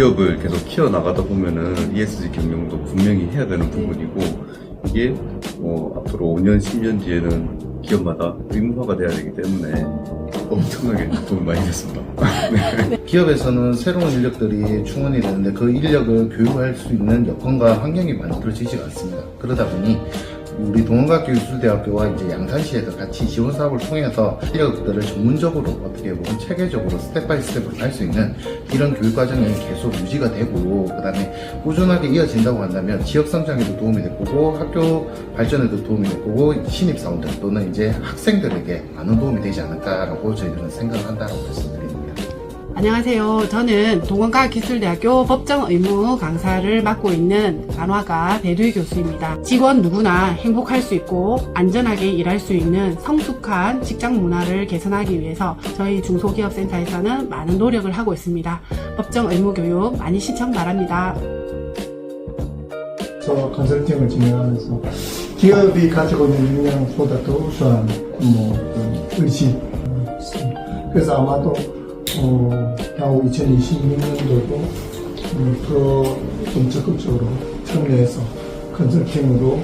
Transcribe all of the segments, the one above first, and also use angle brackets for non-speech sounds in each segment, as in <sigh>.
기업을 계속 키워나가다 보면은 ESG 경영도 분명히 해야 되는 부분이고 이게 뭐 앞으로 5년, 10년 뒤에는 기업마다 의무화가 돼야 되기 때문에 엄청나게 도움이 많이 됐습니다. <laughs> 기업에서는 새로운 인력들이 충원이 되는데 그 인력을 교육할 수 있는 여건과 환경이 만들어지지가 않습니다. 그러다 보니 우리 동원과학기술대학교와 이제 양산시에서 같이 지원 사업을 통해서 인력들을 전문적으로 어떻게 보면 체계적으로 스텝 바이 스텝으로 갈수 있는 이런 교육 과정이 계속 유지가 되고 그다음에 꾸준하게 이어진다고 한다면 지역 성장에도 도움이 될 거고 학교 발전에도 도움이 될 거고 신입 사원들 또는 이제 학생들에게 많은 도움이 되지 않을까라고 저희들은 생각한다고 말씀드립니다. 안녕하세요. 저는 동원과학기술대학교 법정 의무 강사를 맡고 있는 간화가 배두희 교수입니다. 직원 누구나 행복할 수 있고 안전하게 일할 수 있는 성숙한 직장 문화를 개선하기 위해서 저희 중소기업센터에서는 많은 노력을 하고 있습니다. 법정 의무 교육 많이 신청 바랍니다. 저 컨설팅을 진행하면서 기업이 가지고 있는 역량보다도 우수한 뭐 의지. 그래서 아마도 어, 향후 2026년도도 음, 더좀 적극적으로 참여해서 컨설팅으로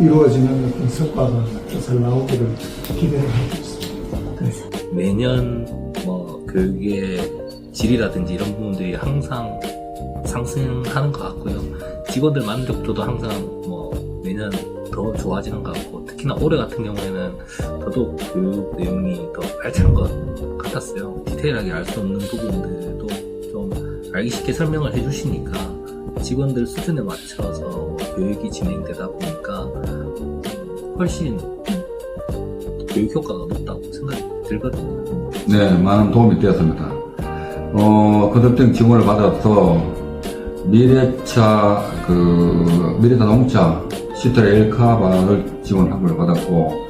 이루어지는 어떤 성과가 잘 나오기를 기대를 하고 있습니다. 네. 매년 뭐 교육의 질이라든지 이런 부분들이 항상 상승하는 것 같고요. 직원들 만족도도 항상 뭐 매년 더 좋아지는 것 같고 특히나 올해 같은 경우에는 더더욱 교육 내용이 더 알찬 것 같았어요. 디테일하게 알 수 없는 부분들도 좀 알기 쉽게 설명을 해주시니까 직원들 수준에 맞춰서 교육이 진행되다 보니까 훨씬 교육 효과가 높다고 생각이 들거든요. 네, 많은 도움이 되었습니다. 어, 컨설팅 지원을 받아서 미래차, 그, 미래자동차 시트라 엘카바를 지원한 걸 받았고,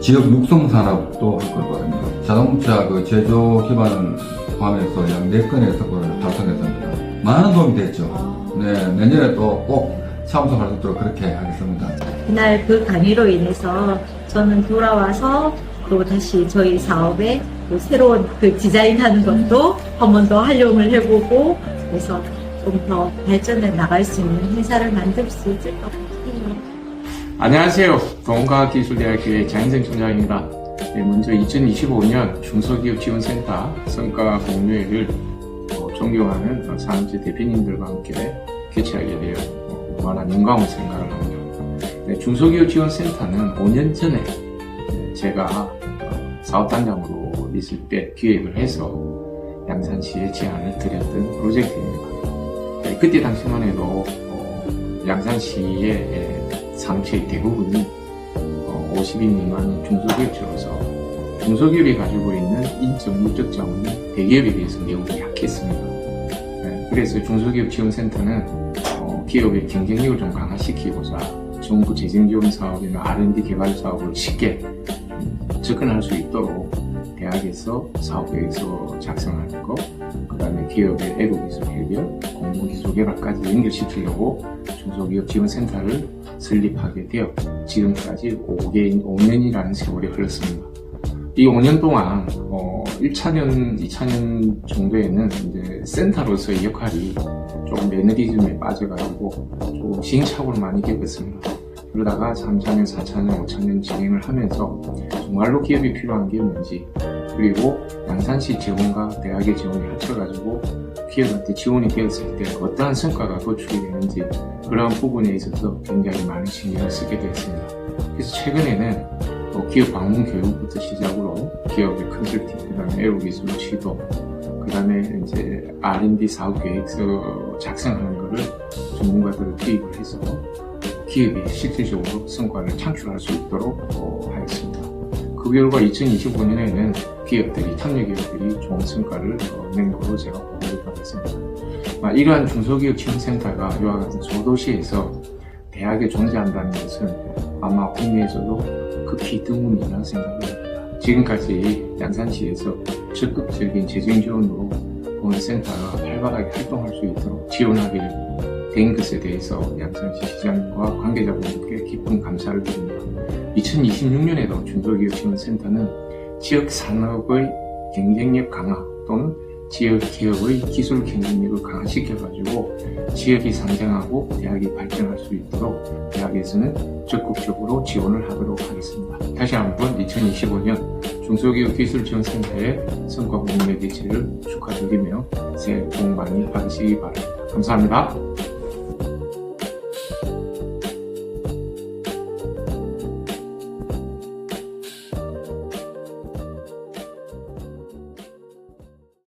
지역 육성 산업도 한걸 받았습니다. 자동차 그 제조 기반을 포함해서 약 4건의 석고를 달성했습니다. 많은 도움이 됐죠. 네, 내년에 또 꼭 참석할 수 있도록 그렇게 하겠습니다. 그날 그 강의로 인해서 저는 돌아와서 또 다시 저희 사업에 또 새로운 그 디자인하는 것도 한 번 더 활용을 해보고 그래서 좀 더 발전해 나갈 수 있는 회사를 만들 수 있을 것 같아요. 안녕하세요. 동과기술대학교의 장인생 총장입니다. 네, 먼저 2025년 중소기업 지원센터 성과 공유회를 어, 존경하는 산업체 대표님들과 함께 개최하게 되어 어, 무한한 영광을 생각을 합니다. 네, 중소기업 지원센터는 5년 전에 네, 제가 어, 사업단장으로 있을 때 기획을 해서 양산시에 제안을 드렸던 프로젝트입니다. 네, 그때 당시만 해도 어, 양산시의 예, 산업체의 대부분이 어, 50인 미만 중소기업체로서 중소기업이 가지고 있는 인적, 물적 자원이 대기업에 비해서 매우 약했습니다. 네, 그래서 중소기업 지원센터는 어, 기업의 경쟁력을 좀 강화시키고자 정부 재정지원 사업이나 R&D 개발 사업을 쉽게 음, 접근할 수 있도록 대학에서 사업계획서 작성하는 것, 그 다음에 기업의 애국기술 해결, 공무기술 개발까지 연결시키려고 중소기업지원센터를 설립하게 되어 지금까지 5개, 5년이라는 세월이 흘렀습니다. 이 5년 동안 어, 1차년, 2차년 정도에는 이제 센터로서의 역할이 조금 매너리즘에 빠져가지고 조금 시행착오를 많이 겪었습니다. 그러다가 3차년, 4차년, 5차년 진행을 하면서 정말로 기업이 필요한 게 뭔지 그리고 양산시 지원과 대학의 지원이 합쳐가지고 기업한테 지원이 되었을 때 어떠한 성과가 도출이 되는지 그러한 부분에 있어서 굉장히 많은 신경을 쓰게 되었습니다. 그래서 최근에는 뭐 기업 방문 교육부터 시작으로 기업의 컨설팅, 그 다음에 에어 기술 지도, 그 다음에 이제 R&D 사업 계획서 작성하는 거를 전문가들을 투입을 해서 기업이 실질적으로 성과를 창출할 수 있도록 어, 하였습니다. 그 결과 2025년에는 기업들이, 참여 기업들이 좋은 성과를 어, 낸 것으로 제가 보고를 받았습니다. 아, 이러한 중소기업 지원센터가 이와 같은 소도시에서 대학에 존재한다는 것은 아마 국내에서도 극히 드문이라는 생각이 듭니다. 지금까지 양산시에서 적극적인 재정 지원으로 보건센터가 활발하게 활동할 수 있도록 지원하게 된 것에 대해서 양산시 시장과 관계자분들께 깊은 감사를 드립니다. 2026년에도 중소기업 지원센터는 지역 산업의 경쟁력 강화 또는 지역 기업의 기술 경쟁력을 강화시켜가지고 지역이 성장하고 대학이 발전할 수 있도록 대학에서는 적극적으로 지원을 하도록 하겠습니다. 다시 한번 2025년 중소기업 기술 지원센터의 성과 공유의 개최를 축하드리며 새해 복 많이 받으시기 바랍니다. 감사합니다.